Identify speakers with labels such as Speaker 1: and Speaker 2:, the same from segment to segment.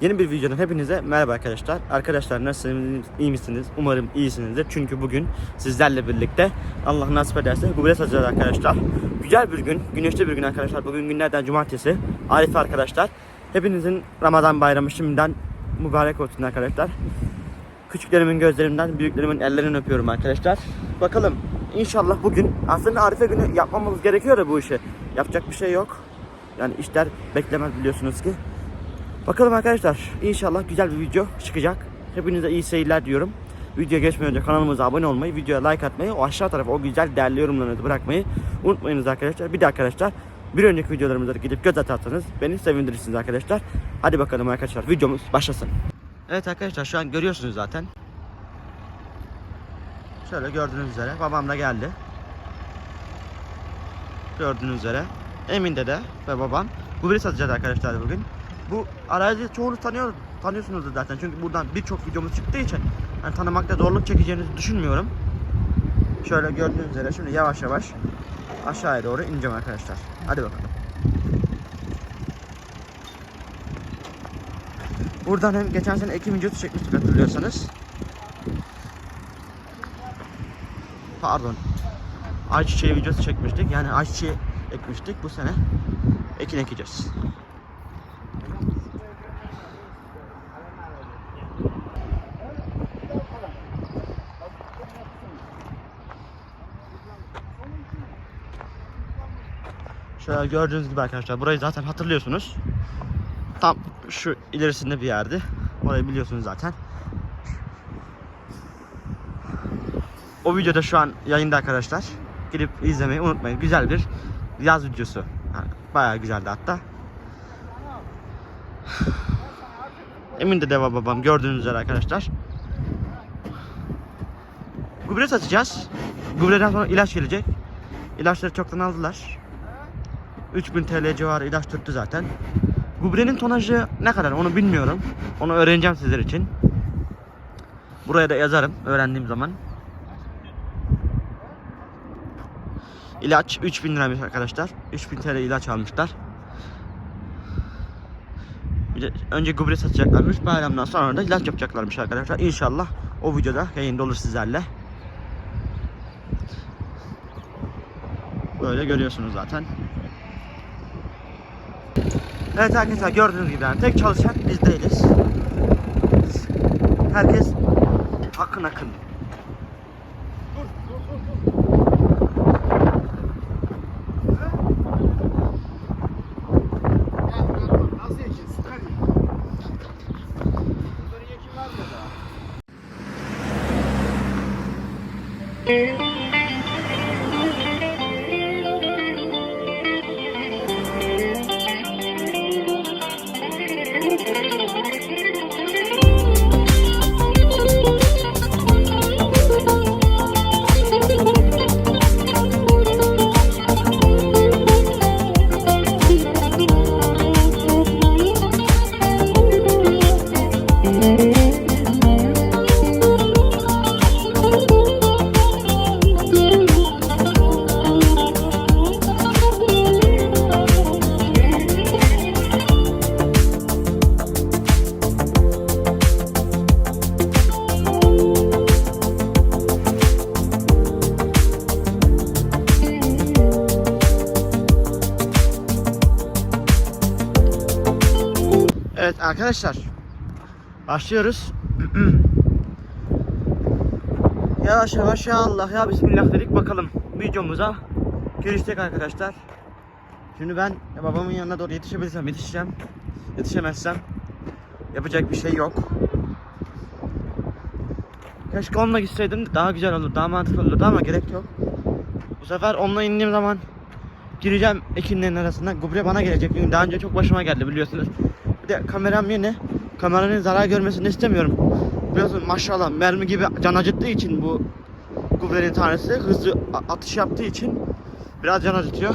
Speaker 1: Yeni bir videodan hepinize merhaba arkadaşlar. Arkadaşlar nasılsınız, iyi misiniz? Umarım iyisinizdir. Çünkü bugün sizlerle birlikte Allah nasip ederse Google satacağız arkadaşlar. Güzel bir gün, güneşli bir gün arkadaşlar. Bugün günlerden cumartesi. Arife arkadaşlar. Hepinizin Ramazan bayramı şimdiden mübarek olsun arkadaşlar. Küçüklerimin gözlerinden, büyüklerimin ellerinden öpüyorum arkadaşlar. Bakalım inşallah bugün aslında Arife günü yapmamız gerekiyor da bu işi. Yapacak bir şey yok. Yani işler beklemez biliyorsunuz ki. Bakalım arkadaşlar inşallah güzel bir video çıkacak. Hepinize iyi seyirler diyorum. Videoya geçmeden önce kanalımıza abone olmayı, videoya like atmayı, o aşağı tarafa o güzel değerli yorumlarınızı bırakmayı unutmayınız arkadaşlar. Bir de arkadaşlar bir önceki videolarımıza gidip göz atarsanız beni sevindirirsiniz arkadaşlar. Hadi bakalım arkadaşlar videomuz başlasın. Evet arkadaşlar şu an görüyorsunuz zaten. Şöyle gördüğünüz üzere babam da geldi. Gördüğünüz üzere Emin dede ve babam bu biri satacağız arkadaşlar bugün. Bu arazi çoğunuz tanıyor, tanıyorsunuzdur zaten çünkü buradan birçok videomuz çıktığı için yani tanımakta zorluk çekeceğinizi düşünmüyorum. Şöyle gördüğünüz üzere şimdi yavaş yavaş aşağıya doğru ineceğim arkadaşlar. Hadi bakalım. Buradan hem geçen sene ekim videosu çekmiştik hatırlıyorsanız. Pardon. Ayçiçeği videosu çekmiştik. Yani ayçiçeği ekmiştik. Bu sene ekin ekeceğiz. Şöyle gördüğünüz gibi arkadaşlar burayı zaten hatırlıyorsunuz. Tam şu ilerisinde bir yerdi. Orayı biliyorsunuz zaten. O videoda şu an yayında arkadaşlar. Gidip izlemeyi unutmayın. Güzel bir yaz videosu. Yani bayağı güzeldi hatta. Emin de deva babam gördüğünüz üzere arkadaşlar. Gübre satacağız. Gübreden sonra ilaç gelecek. İlaçları çoktan aldılar. 3000 TL civarı ilaç tuttu zaten. Gübrenin tonajı ne kadar onu bilmiyorum. Onu öğreneceğim sizler için. Buraya da yazarım öğrendiğim zaman. İlaç 3000 liraymış arkadaşlar. 3000 TL ilaç almışlar. Bir de önce gübre satacaklarmış. Bayramdan sonra da ilaç yapacaklarmış arkadaşlar. İnşallah o videoda yayında olur sizlerle. Böyle görüyorsunuz zaten. Evet arkadaşlar gördüğünüz gibi yani tek çalışan biz değiliz. Herkes akın akın.
Speaker 2: Nasıl ekin?
Speaker 1: Arkadaşlar. Başlıyoruz. yavaş yavaş ya Allah ya Bismillah dedik bakalım videomuza giriştik arkadaşlar. Şimdi ben babamın yanına doğru yetişebilirsem yetişeceğim. Yetişemezsem yapacak bir şey yok. Keşke onunla gitseydim daha güzel olur, daha mantıklı olurdu ama gerek yok. Bu sefer onunla indiğim zaman gireceğim ekinlerin arasına. Gübre bana gelecek çünkü daha önce çok başıma geldi biliyorsunuz. Bir de kameram yeni. Kameranın zarar görmesini istemiyorum. Biliyorsun maşallah mermi gibi can acıttığı için bu gübrenin tanesi hızlı atış yaptığı için biraz can acıtıyor.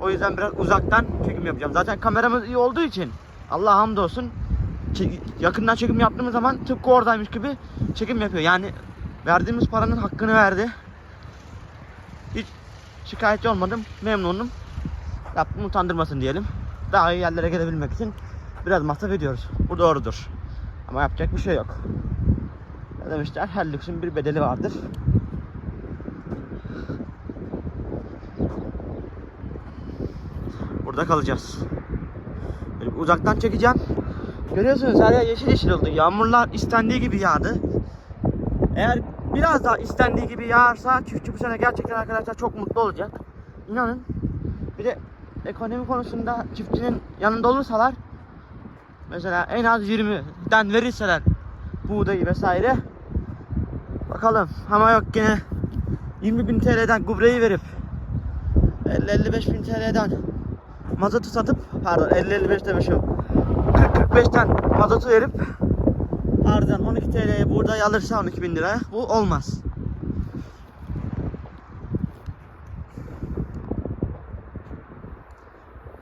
Speaker 1: O yüzden biraz uzaktan çekim yapacağım. Zaten kameramız iyi olduğu için Allah hamdolsun yakından çekim yaptığımız zaman tıpkı oradaymış gibi çekim yapıyor. Yani verdiğimiz paranın hakkını verdi. Hiç şikayetçi olmadım. Memnunum. Rabbim utandırmasın diyelim. Daha iyi yerlere gelebilmek için biraz masraf ediyoruz. Bu doğrudur. Ama yapacak bir şey yok. Ne demişler? Her lüksün bir bedeli vardır. Burada kalacağız. Böyle uzaktan çekeceğim. Görüyorsunuz her yer yeşil yeşil oldu. Yağmurlar istendiği gibi yağdı. Eğer biraz daha istendiği gibi yağarsa çiftçi bu sene gerçekten arkadaşlar çok mutlu olacak. İnanın. Bir de ekonomi konusunda çiftçinin yanında olursalar mesela en az 20'den verirseler buğdayı vesaire bakalım ama yok yine 20 bin TL'den gübreyi verip 50-55 bin TL'den mazotu satıp pardon 50-55 demişim 40-45'ten mazotu verip ardından 12 TL'ye buğday alırsa 12 bin liraya bu olmaz.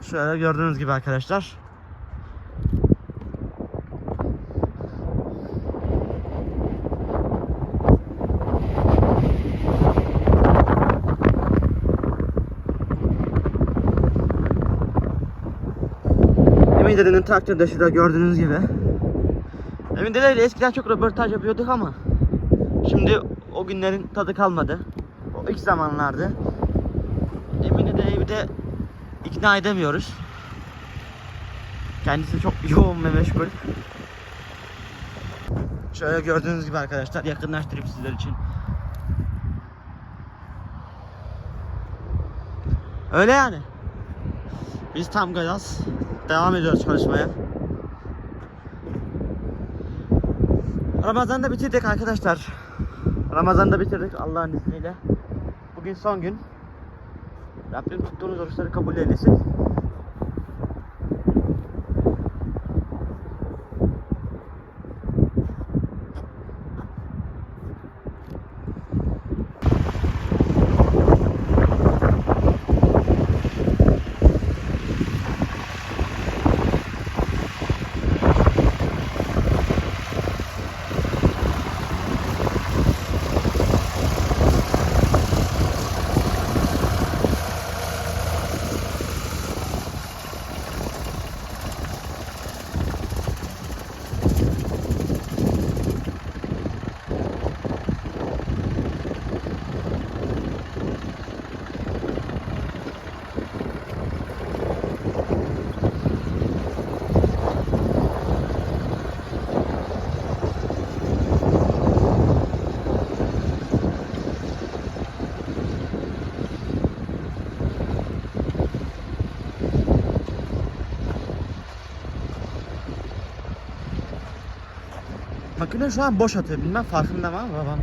Speaker 1: Şöyle gördüğünüz gibi arkadaşlar. Emin dedenin traktörü de şurada gördüğünüz gibi. Emin dedeyle eskiden çok röportaj yapıyorduk ama şimdi o günlerin tadı kalmadı. O ilk zamanlardı. Emin dedeyi bir de ikna edemiyoruz. Kendisi çok yoğun ve meşgul. Şöyle gördüğünüz gibi arkadaşlar yakınlaştırayım sizler için. Öyle yani. Biz tam gaz devam ediyoruz çalışmaya. Ramazan'da bitirdik arkadaşlar. Ramazan'da bitirdik Allah'ın izniyle. Bugün son gün. Rabbim tuttuğunuz oruçları kabul eylesin. Makine şu an boş atıyor. Bilmem farkında mı ama babam.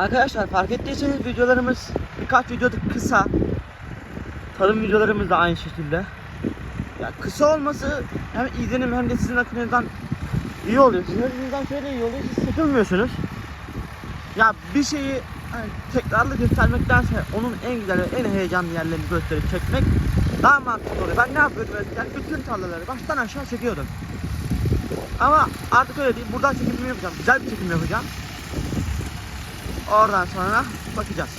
Speaker 1: Arkadaşlar fark ettiyseniz videolarımız birkaç videoda kısa. Tarım videolarımız da aynı şekilde. Ya kısa olması hem izlenim hem de sizin açınızdan iyi oluyor. Sizin açınızdan şöyle iyi oluyor. Siz sıkılmıyorsunuz. Ya bir şeyi hani tekrarlı göstermektense onun en güzel ve en heyecanlı yerlerini gösterip çekmek daha mantıklı oluyor. Ben ne yapıyordum eskiden? Bütün tarlaları baştan aşağı çekiyordum. Ama artık öyle değil. Buradan çekimimi yapacağım. Güzel bir çekim yapacağım. Oradan sonra bakacağız.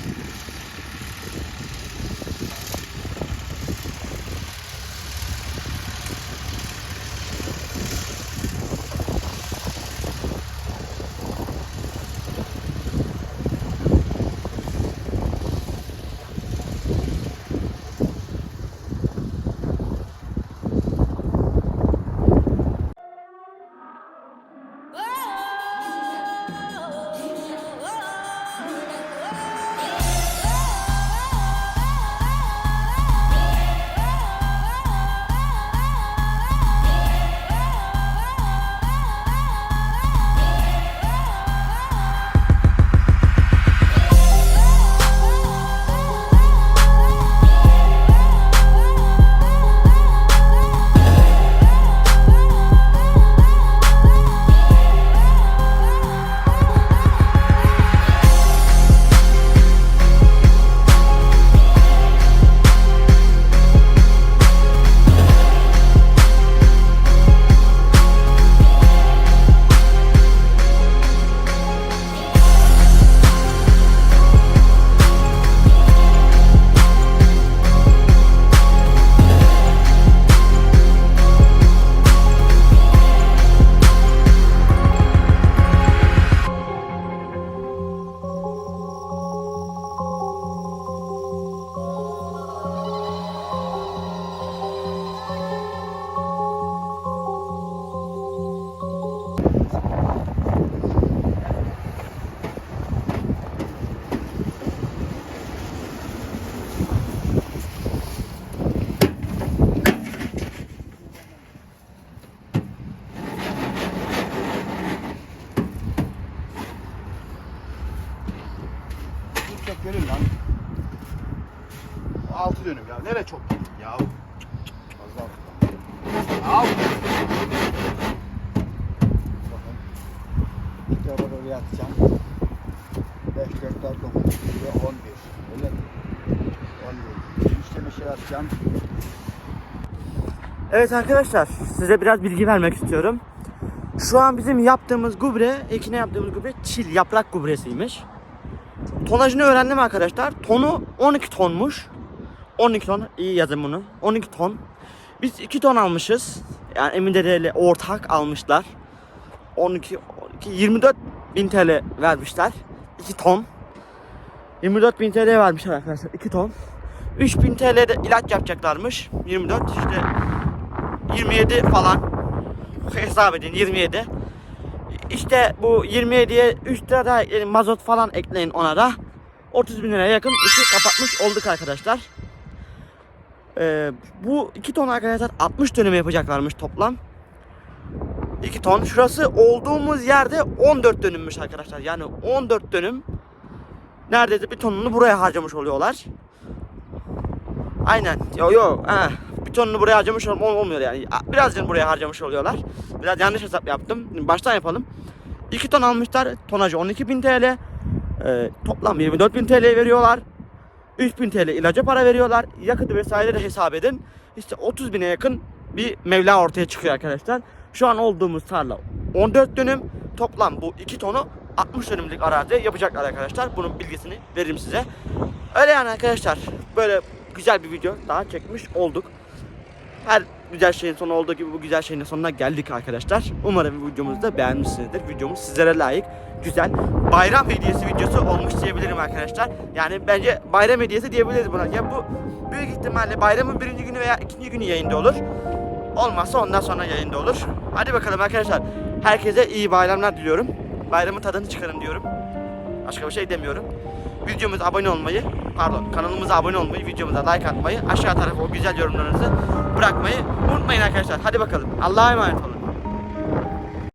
Speaker 2: Gelin lan. Altı dönüm ya. Nere çok gelin ya. Fazla Al. Bakın. İlk defa oraya atacağım. 5, 4, 9, 11, 11. Öyle mi? 11. İşte bir şey atacağım.
Speaker 1: Evet arkadaşlar size biraz bilgi vermek istiyorum. Şu an bizim yaptığımız gübre, ekine yaptığımız gübre çil yaprak gübresiymiş. Tonajını öğrendim arkadaşlar. Tonu 12 tonmuş. 12 ton iyi yazın bunu. 12 ton. Biz 2 ton almışız. Yani Emin Dede'yle ortak almışlar. 12, 12 24 bin TL vermişler. 2 ton. 24 bin TL vermişler arkadaşlar 2 ton. 3000 TL'de ilaç yapacaklarmış. 24 işte 27 falan hesap edin 27 işte bu 27'ye 3 lira daha ekleyin mazot falan ekleyin ona da 30 bin liraya yakın işi kapatmış olduk arkadaşlar Ee, bu 2 ton arkadaşlar 60 dönüm yapacaklarmış toplam 2 ton şurası olduğumuz yerde 14 dönümmüş arkadaşlar yani 14 dönüm neredeyse bir tonunu buraya harcamış oluyorlar Aynen. Yo yo. Ha. Tonunu buraya harcamış ol- olmuyor yani. Birazcık buraya harcamış oluyorlar. Biraz yanlış hesap yaptım. Baştan yapalım. 2 ton almışlar. Tonajı 12.000 TL. Ee, toplam 24.000 TL veriyorlar. 3000 TL ilaca para veriyorlar. Yakıtı vesaire de hesap edin. İşte 30 bine yakın bir mevla ortaya çıkıyor arkadaşlar. Şu an olduğumuz tarla 14 dönüm. Toplam bu 2 tonu 60 dönümlük arazi yapacaklar arkadaşlar. Bunun bilgisini veririm size. Öyle yani arkadaşlar. Böyle güzel bir video daha çekmiş olduk. Her güzel şeyin sonu olduğu gibi bu güzel şeyin sonuna geldik arkadaşlar. Umarım videomuzu da beğenmişsinizdir. Videomuz sizlere layık, güzel, bayram hediyesi videosu olmuş diyebilirim arkadaşlar. Yani bence bayram hediyesi diyebiliriz buna. Ya bu büyük ihtimalle bayramın birinci günü veya ikinci günü yayında olur. Olmazsa ondan sonra yayında olur. Hadi bakalım arkadaşlar. Herkese iyi bayramlar diliyorum. Bayramın tadını çıkarın diyorum. Başka bir şey demiyorum. Videomuza abone olmayı, pardon kanalımıza abone olmayı, videomuza like atmayı, aşağı tarafa o güzel yorumlarınızı bırakmayı unutmayın arkadaşlar. Hadi bakalım. Allah'a emanet olun.